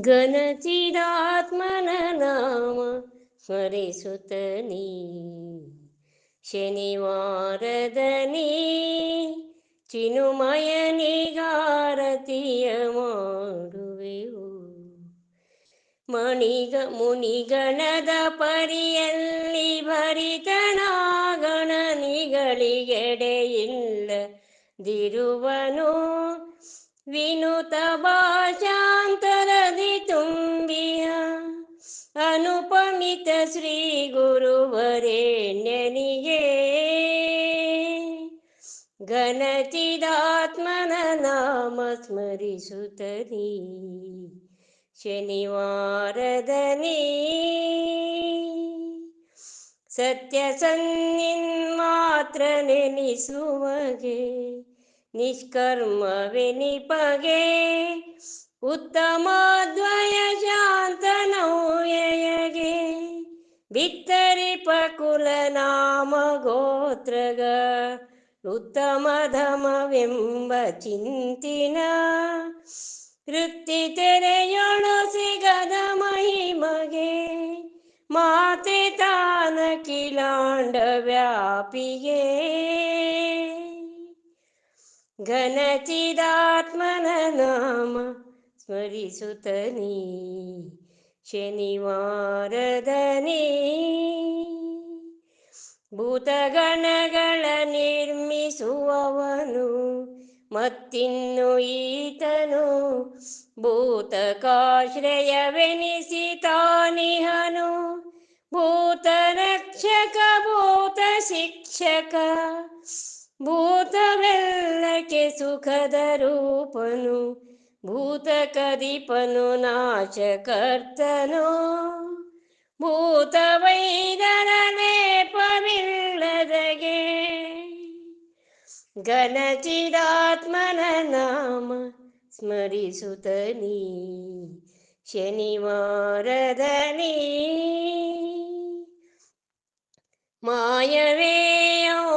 ಘನಚಿದಾತ್ಮನ ನಾಮ ಸ್ಮರಿಸುತ್ತನೀ. ಶನಿವಾರದನಿ ಚಿನುಮಯನಿಗಾರತಿಯ ಮಾಡುವೆವು. ಮಣಿಗ ಮುನಿಗಣದ ಪರಿಯಲ್ಲಿ ಭರಿತನಾಗಣನಿಗಳಿಗೆಡೆಯಿಲ್ಲ ದಿರುವನು ವಿನುತ ಭಾಷಾಂತರದಿ ಅನುಪಮಿತ ಶ್ರೀ ಗುರುವರೇಣ್ಯನಿಗೆ ಘನಚಿದಾತ್ಮನ ನಾಮ ಸ್ಮರಿಸುತ್ತನೀ ಶನಿವಾರದನಿ ಸತ್ಯ ಸನ್ನಿನ್ಮಾತ್ರ ನೆನೆಸುವಗೆ ನಿಷ್ಕರ್ಮವೆನಿಪಗೆ ಉತ್ತಮಾದ್ವಯ ಶಾಂತನೌಯಗೆ वित्तरिपकुलनामगोत्रग ऋतमधम बिम्बचिन्तिन ऋत्तेरेणसि गमहिमगे मातृदन किण्डव्यापि गे घनचिदात्मन नाम स्मरिसुतनी ಶನಿವಾರದನಿ ಭೂತಗಣಗಳ ನಿರ್ಮಿಸುವವನು ಮತ್ತಿನ್ನು ಈತನು ಭೂತಕಾಶ್ರಯವೆನಿಸಿ ತಾನಿಹನು ಭೂತ ರಕ್ಷಕ ಭೂತ ಶಿಕ್ಷಕ ಭೂತವೆಲ್ಲಕ್ಕೆ ಸುಖದ ರೂಪನು. भूतकदिपनुनाशकर्तनो। भूतवेदने पविलगे गणचिरात्मन नाम स्मरिसुतनी शनिवारदनी मायवेयो ओ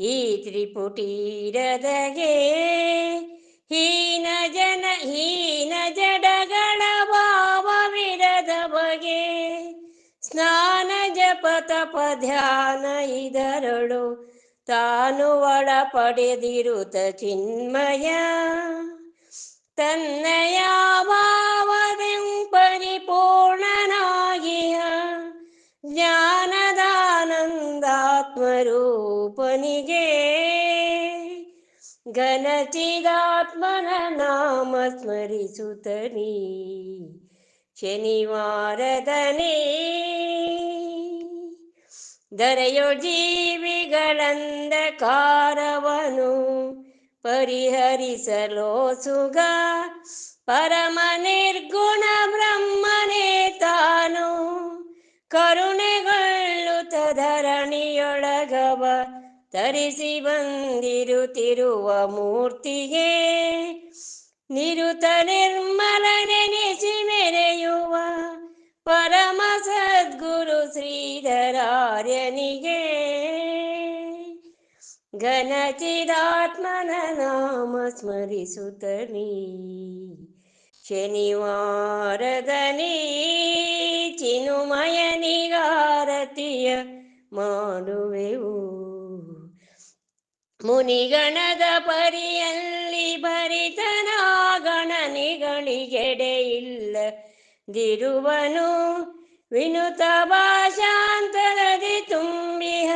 ಈ ತ್ರಿಪುಟೀರದಗೆ ಹೀನ ಜನ, ಹೀನ ಜಡಗಳ ಭಾವವಿರದ ಬಗೆ. ಸ್ನಾನ, ಜಪ, ತಪ, ಧ್ಯಾನ ಇದರಳು ತಾನು ಒಳ ಪಡೆದಿರುತ್ತ ಚಿನ್ಮಯ. ತನ್ನಯ ಭಾವದೆಂ ಪರಿಪೂರ್ಣನಾಗಿಯ ಜ್ಞಾನದಾನಂದಾತ್ಮರೂಪನಿಗೆ ಘನಚಿದಾತ್ಮನ ನಾಮ ಸ್ಮರಿಸುತ್ತನೀ ಶನಿವಾರದನೇ ದರೆಯೋ ಜೀವಿಗಳಂಧಕಾರವನು ಪರಿಹರಿಸಲೋ ಸುಗ ಪರಮ ನಿರ್ಗುಣ ತರಿಸಿ ಬಂದಿರುತ್ತಿರುವ ಮೂರ್ತಿಗೆ ನಿರುತ ನಿರ್ಮಲ ನೆನೆಸಿ ಮೆರೆಯುವ ಪರಮ ಸದ್ಗುರು ಶ್ರೀಧರಾರ್ಯನಿಗೆ. ಘನಚಿದಾತ್ಮನ ನಾಮ ಸ್ಮರಿಸುತ್ತನಿ ಶನಿವಾರದನಿ ಚಿನುಮಯನಿಗಾರತಿಯ ಮಾಡುವೆವು. ಮುನಿಗಣದ ಪರಿಯಲ್ಲಿ ಭರಿತನಾಗಣನಿಗಳಿಗೆಡೆಯಿಲ್ಲ. ದಿರುವನು ವಿನುತ ಭಾಷಾಂತರದಿ ತುಂಬಿಹ.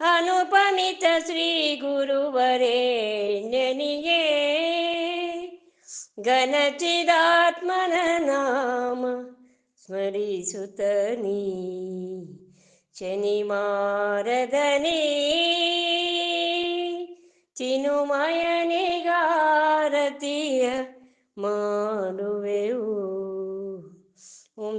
ಅನುಪಮಿತ ಶ್ರೀ ಗುರುವರೇಣ್ಯನಿಗೆ ಘನಚಿದಾತ್ಮನ ನಾಮ ಸ್ಮರಿಸುತ್ತನೀ ચિનુમયની ગારતીય મારું એવું ઓમ